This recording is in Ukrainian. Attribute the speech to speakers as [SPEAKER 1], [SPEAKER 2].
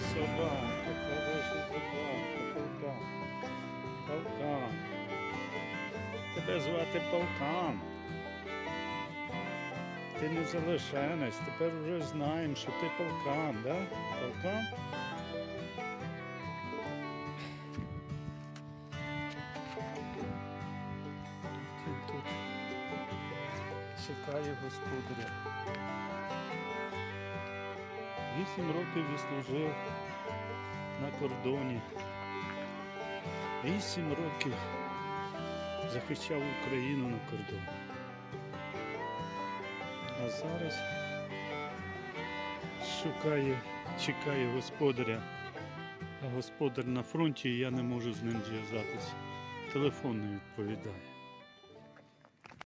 [SPEAKER 1] зубам, ти хороший зубам, полкан. Полкан. Тебе звати полкан. Ти не залишенець, тепер вже знаємо, що ти полкан, да? Полкан? Він тут чекає господаря. Вісім років відслужив на кордоні. Вісім років захищав Україну на кордоні. А зараз шукає, чекає господаря. А господар на фронті і я не можу з ним зв'язатися. Телефон не відповідає.